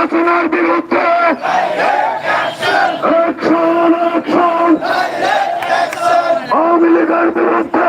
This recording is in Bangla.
শাসনের বিরুদ্ধে। আচ্ছা, আচ্ছা। আওয়ামী লীগের বিরুদ্ধে